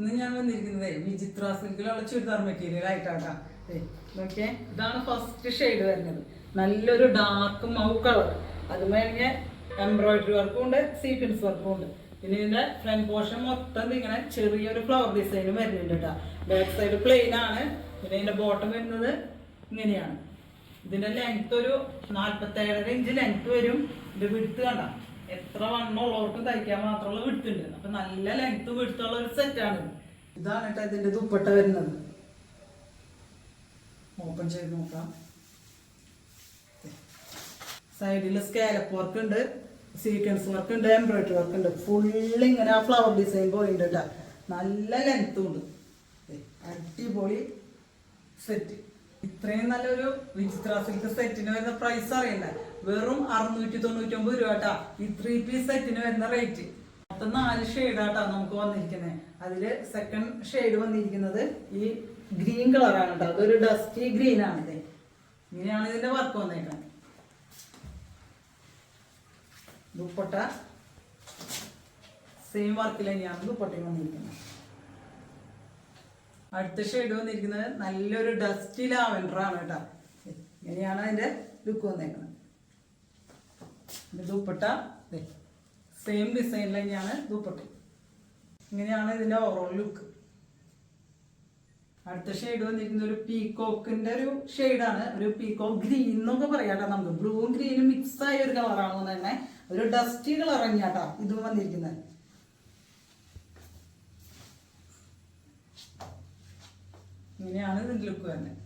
ഇന്ന് ഞാൻ വന്നിരിക്കുന്നത് വിചിത്ര സിൽക്കിലുള്ള ചുരിദാർ മെറ്റീരിയൽ ആയിട്ടാട്ടാ നോക്കിയേ ഇതാണ് ഫസ്റ്റ് ഷെയ്ഡ് വരുന്നത്. നല്ലൊരു ഡാർക്ക് മൗ കളർ അത് കഴിഞ്ഞ് എംബ്രോയിഡറി വർക്കും ഉണ്ട് സീക്വൻസ് വർക്കും ഉണ്ട്. പിന്നെ ഇതിന്റെ ഫ്രണ്ട് പോർഷൻ മൊത്തം ഇങ്ങനെ ചെറിയൊരു ഫ്ലവർ ഡിസൈനും വരുന്നുണ്ട് കേട്ടോ. ബാക്ക് സൈഡ് പ്ലെയിൻ ആണ്. പിന്നെ ഇതിന്റെ ബോട്ടം വരുന്നത് ഇങ്ങനെയാണ്. ഇതിന്റെ ലെങ്ത് ഒരു നാല്പത്തേഴര ഇഞ്ച് ലെങ്ത് വരും. ഇതിന്റെ വിടുത്ത് കണ്ട? എത്ര വണ്ണമുള്ളവർക്കും തയ്ക്കാൻ മാത്രമുള്ള വിട്ടുണ്ട് അപ്പൊ നല്ല ലെങ്ത് വിടുത്തുള്ള ഒരു സെറ്റാണ് ഇതാണ് കേട്ടോ ഇതിന്റെ ദുപ്പട്ട വരുന്നത്. ഓപ്പൺ ചെയ്ത് നോക്കാം. സൈഡിൽ സ്കാലപ്പ് വർക്ക് ഉണ്ട് സീക്വൻസ് വർക്ക് ഉണ്ട് എംബ്രോയിഡറി വർക്ക് ഉണ്ട്. ഫുള്ള് ഇങ്ങനെ ആ ഫ്ലവർ ഡിസൈൻ പോയിട്ടുണ്ട് കേട്ടോ നല്ല ലെങ്ത്തും ഉണ്ട്. അടിപൊളി സെറ്റ് ഇത്രയും നല്ലൊരു വിചിത്ര സിൽക്ക് സെറ്റിന് വരുന്ന പ്രൈസ് അറിയണ്ട? വെറും അറുന്നൂറ്റി തൊണ്ണൂറ്റി ഒമ്പത് രൂപ കേട്ടാ ഈ ത്രീ പീസ് സെറ്റിന് വരുന്ന റേറ്റ് മൊത്തം നാല് ഷെയ്ഡാട്ടാ നമുക്ക് വന്നിരിക്കുന്നത് അതിൽ സെക്കൻഡ് ഷെയ്ഡ് വന്നിരിക്കുന്നത് ഈ ഗ്രീൻ കളറാണ് കേട്ടോ. അതൊരു ഡസ്റ്റി ഗ്രീൻ ആണ് ഇത്. ഇങ്ങനെയാണ് ഇതിന്റെ വർക്ക് വന്നേക്കുന്നത് ദുപ്പട്ട. സെയിം വർക്കിൽ തന്നെയാണ് ദുപ്പട്ടയും വന്നിരിക്കുന്നത്. അടുത്ത ഷെയ്ഡ് വന്നിരിക്കുന്നത് നല്ലൊരു ഡസ്റ്റി ലാവൻഡർ ആണ് കേട്ടോ. ഇങ്ങനെയാണ് അതിന്റെ ലുക്ക് വന്നേക്കുന്നത്. ദുപ്പട്ട. സെയിം ഡിസൈനിൽ തന്നെയാണ് ദുപ്പട്ട. ഇങ്ങനെയാണ് ഇതിന്റെ ഓവറോൾ ലുക്ക് അടുത്ത ഷെയ്ഡ് വന്നിരിക്കുന്നത് ഒരു പീകോക്കിന്റെ ഒരു ഷെയ്ഡാണ് ഒരു പീകോക്ക് ഗ്രീൻ എന്നൊക്കെ പറയാട്ടോ നമുക്ക്. ബ്ലൂവും ഗ്രീനും മിക്സ് ആയ ഒരു കളറാണ് തന്നെ ഒരു ഡസ്റ്റി കളർ തന്നെയാട്ടോ ഇതും വന്നിരിക്കുന്നത്. ഇങ്ങനെയാണ് ഇതിന്റെ ലുക്ക് വരുന്നത്.